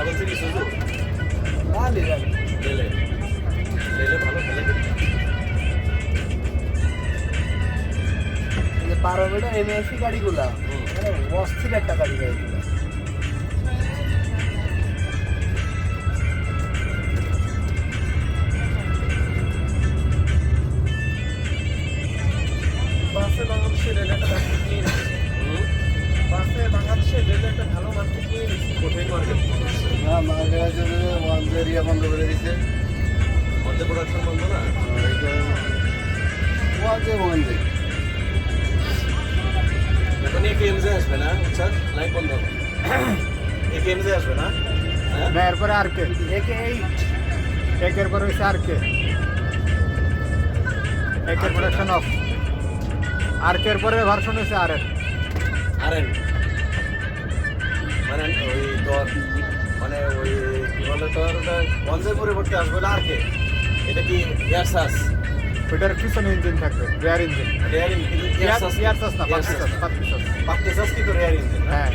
সুজু না লিগাল লেলে লেলে ভালো খেলে যে বারো মিটার এমএসি গাড়িগুলা অস্থির একটা গাড়ি গাড়িগুলা বাসে বাংলাদেশে রেল একটা মার্কেট নিয়ে হুম। বাসে বাংলাদেশে রেল একটা ভালো মার্কেট নিয়ে কোথায় মার্কেট। না ওয়ান এরিয়া বন্ধ করে দিছে। মধ্যে প্রোডাকশন বন্ধ না? এটা ওয়াজে বন্ধে এখন একেএমজে আসবে না লাইট বন্ধ। একেএমজে আসবে না? হ্যাঁ? না এরপরে আর কে? একে এইট একের পরে হচ্ছে আর কে? একের প্রোডাকশন অফ আর কের পরে ভার্সন হচ্ছে আর এর মানে ওই তোর মানে ওই গঞ্জের পরিবর্তে আসবে না আর কে এটা কি এয়ারসাস ওইটার পিছনে ইঞ্জিন থাকবে rear engine rear engine air sus air sus না পাঁচশাস পাঁচশাস পাকিস্তাস কি তো রেয়ার ইঞ্জিন হ্যাঁ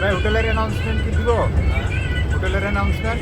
ভাই হোটেলের অ্যানাউন্সমেন্ট কি দিব? হোটেলের অ্যানাউন্সমেন্ট